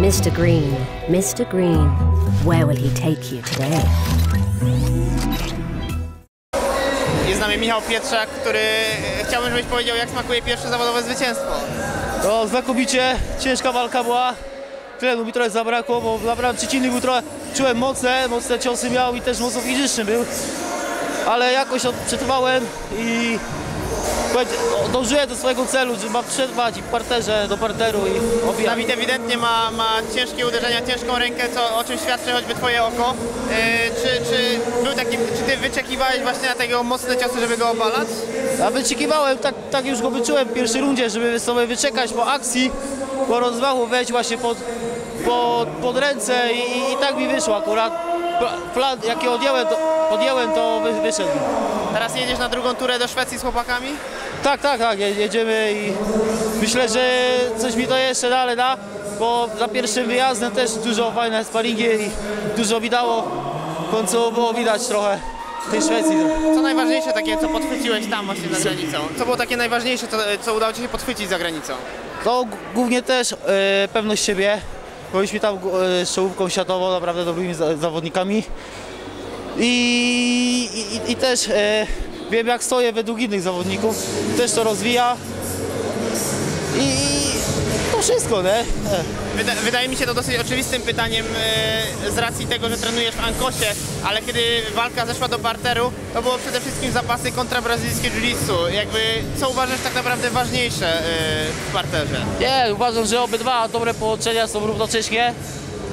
Mr. Green, Mr. Green, where will he take you today? Jest z nami Michał Pietrzak, który e, chciałbym, żebyś powiedział, jak smakuje pierwsze zawodowe zwycięstwo. No znakomicie, ciężka walka była. Tlenu mi trochę zabrakło, bo naprawdę przeciwnik był trochę, czułem mocne, mocne ciosy miał i też mocno fizyczny był. Ale jakoś przetrwałem i dążyłem do swojego celu, że mam przetrwać i w parterze, do parteru i obijać. Dawid ewidentnie ma, ma ciężkie uderzenia, ciężką rękę, co, o czym świadczy choćby twoje oko. E, czy, czy, był taki, czy ty wyczekiwałeś właśnie na tego mocne ciosy, żeby go obalać? Ja wyczekiwałem, tak, tak już go wyczułem w pierwszej rundzie, żeby sobie wyczekać po akcji, po rozmachu wejść właśnie pod, pod, pod ręce i, i, tak mi wyszło akurat. Pla- Plan jaki odjęłem, to, to wy, wyszedł. Teraz jedziesz na drugą turę do Szwecji z chłopakami? Tak, tak, tak, je- jedziemy i myślę, że coś mi to jeszcze dalej da, bo za pierwszym wyjazdem też dużo fajne sparingi i dużo mi dało. W końcu było widać trochę w tej Szwecji. Co najważniejsze takie, co podchwyciłeś tam właśnie za granicą? Co było takie najważniejsze, co, co udało ci się podchwycić za granicą? To g- głównie też e, pewność siebie. Byliśmy tam e, z czołówką światową, naprawdę dobrymi za, zawodnikami. I, i, i też e, wiem jak stoję według innych zawodników. Też to rozwija. I to wszystko, nie? Wyda, wydaje mi się to dosyć oczywistym pytaniem e, z racji tego, że trenujesz w Ankosie, ale kiedy walka zeszła do parteru, to było przede wszystkim zapasy kontra brazylijskie jiu-jitsu. Jakby, co uważasz tak naprawdę ważniejsze e, w parterze? Nie, uważam, że obydwa dobre połączenia są równocześnie.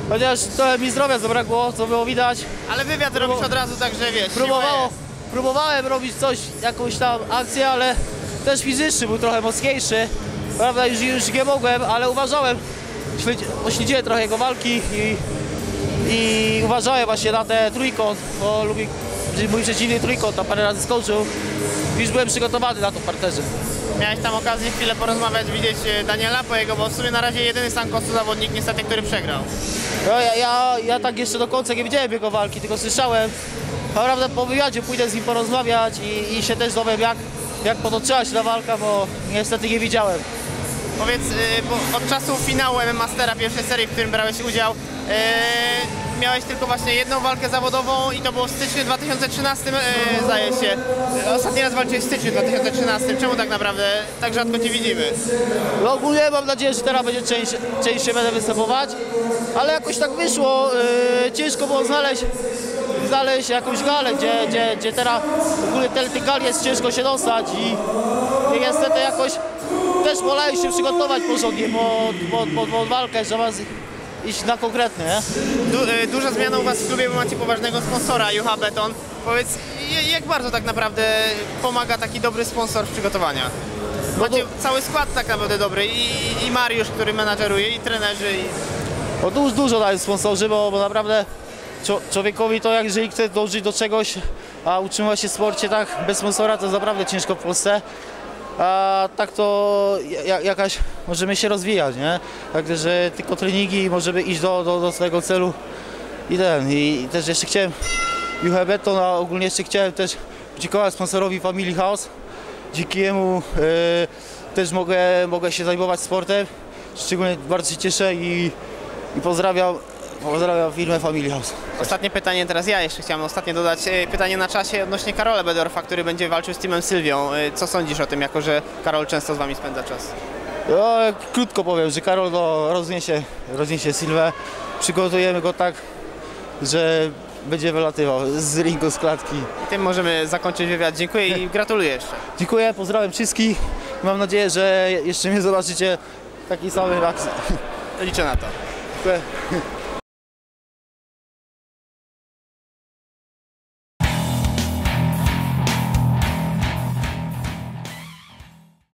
Chociaż trochę mi zdrowia zabrakło, co było widać. Ale wywiad robisz od razu, także wiesz, Próbowało, próbowałem robić coś, jakąś tam akcję, ale też fizyczny był trochę mocniejszy. Prawda, już, już nie mogłem, ale uważałem, śledzi- pośledziłem trochę jego walki i, i uważałem właśnie na te trójkąt, bo lubi mój przeciwnik trójkąt, tam parę razy skoczył. Już byłem przygotowany na to w parterze. Miałeś tam okazję chwilę porozmawiać, widzieć e, Daniela po jego, bo w sumie na razie jedyny z Ankosu zawodnik niestety, który przegrał. No, ja, ja, ja tak jeszcze do końca nie widziałem jego walki, tylko słyszałem. Naprawdę po wywiadzie pójdę z nim porozmawiać i, i się też dowiem jak, jak potoczyła się ta walka, bo niestety nie widziałem. Powiedz, e, bo od czasu finału Mastera pierwszej serii, w którym brałeś udział, e, miałeś tylko właśnie jedną walkę zawodową i to było w styczniu 2013, e, zdaje się. Ostatni raz walczyłeś w styczniu 2013. Czemu tak naprawdę tak rzadko Cię widzimy? No ogólnie mam nadzieję, że teraz będzie część, częściej będę występować, ale jakoś tak wyszło, yy, ciężko było znaleźć, znaleźć jakąś galę, gdzie, gdzie, gdzie teraz w ogóle te, tych gal jest ciężko się dostać i, i niestety jakoś też wolałem się przygotować porządnie pod, pod, pod, pod walkę, żeby iść na konkretne? Du, e, duża zmiana u Was w klubie, bo macie poważnego sponsora, Juha Beton. Powiedz, jak bardzo tak naprawdę pomaga taki dobry sponsor w przygotowaniach? Macie cały skład tak naprawdę dobry i, i Mariusz, który menadżeruje, i trenerzy, i Bo dużo, dużo dają sponsorzy, bo, bo naprawdę człowiekowi to jak jeżeli chce dążyć do czegoś, a utrzymywać się w sporcie tak bez sponsora, to naprawdę ciężko w Polsce. A tak to ja- jakaś możemy się rozwijać, nie? Także tylko treningi możemy iść do, do, do swojego celu i ten. I, też jeszcze chciałem Juche Beton, a ogólnie jeszcze chciałem też podziękować sponsorowi Family House. Dzięki jemu e, też mogę, mogę się zajmować sportem. Szczególnie bardzo się cieszę i, i pozdrawiam, pozdrawiam firmę Family House. Ostatnie pytanie, teraz ja jeszcze chciałem ostatnie dodać e, pytanie na czasie odnośnie Karola Bedorfa, który będzie walczył z Timem Sylwią. E, Co sądzisz o tym, jako że Karol często z wami spędza czas? No, krótko powiem, że Karol no, rozniesie, rozniesie Sylwę. Przygotujemy go tak, że będzie wylatywał z ringu, z klatki. I tym możemy zakończyć wywiad. Dziękuję i gratuluję jeszcze. Dziękuję, pozdrawiam wszystkich. Mam nadzieję, że jeszcze mnie zobaczycie w takiej samej akcji. Liczę na to. Dziękuję.